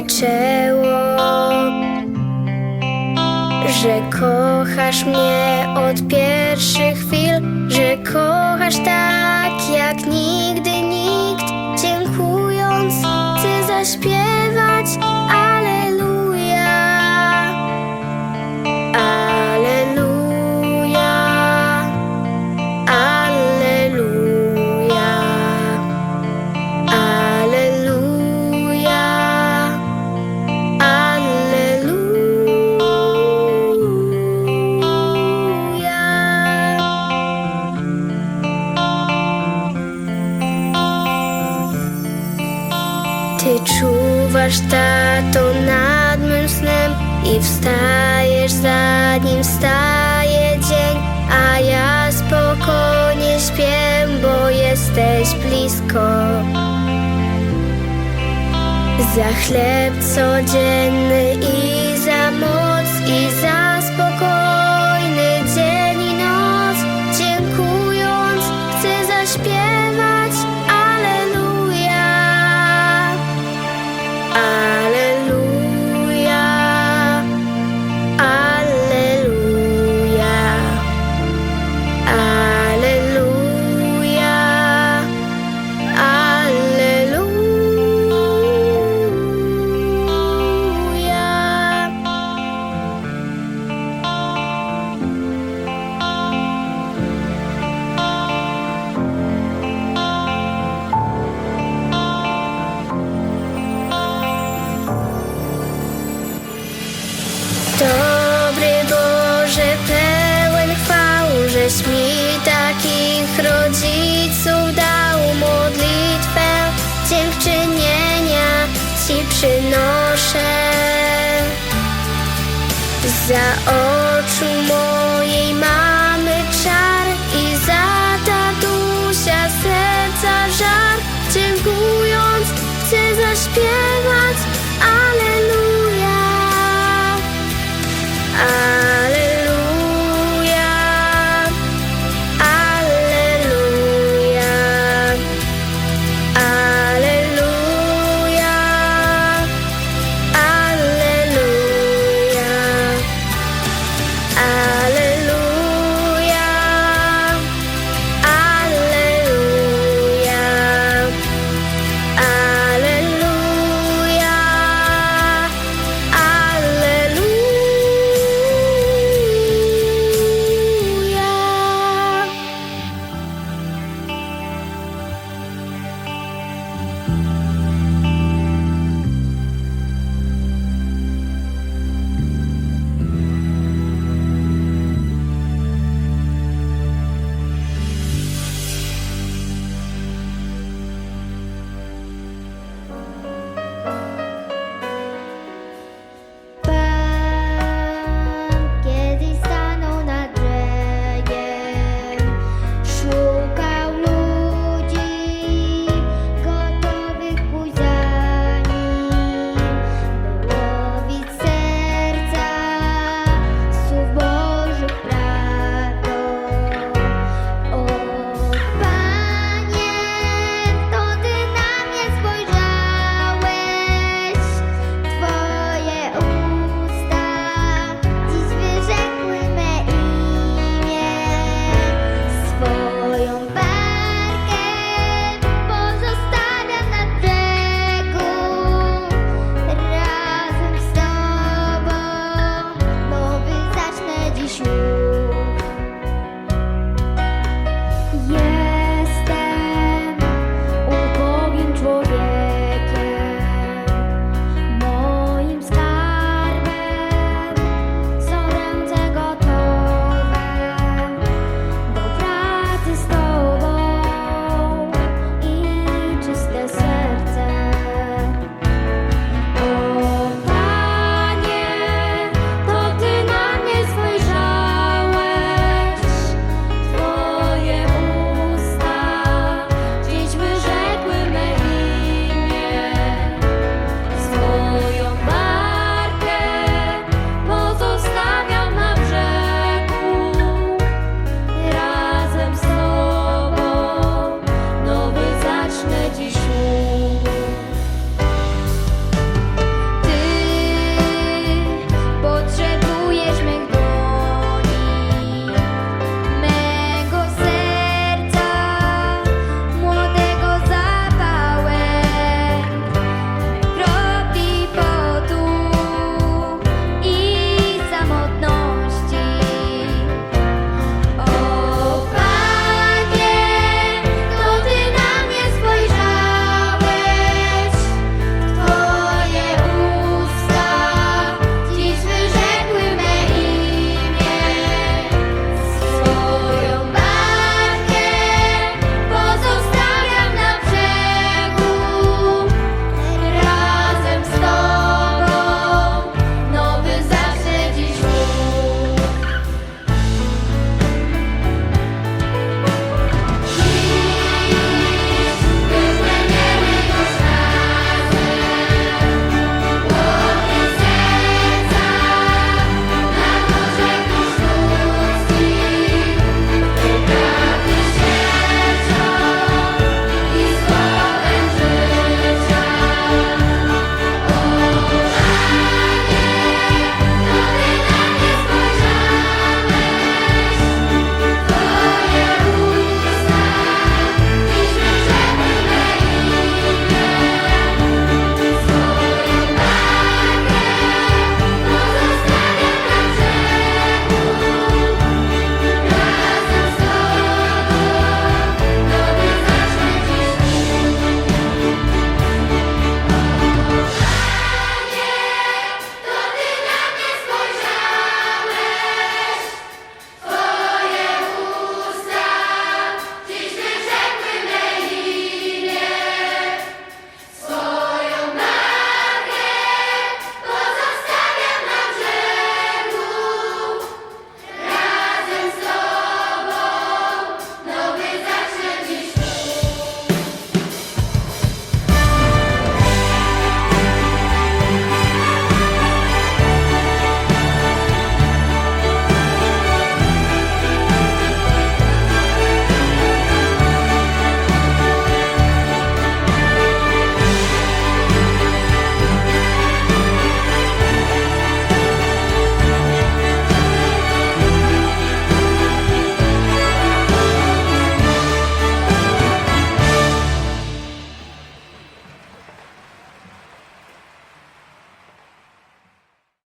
zaczęło. Że kochasz mnie od pierwszych chwil, że kochasz tak jak nigdy nikt. Dziękując, chcę zaśpiewać Aleluja. Ty czuwasz, tato, nad mym snem i wstajesz, zanim wstaje dzień, a ja spokojnie śpię, bo jesteś blisko. Za chleb codzienny i za moc i za przynoszę. Za oczu mojej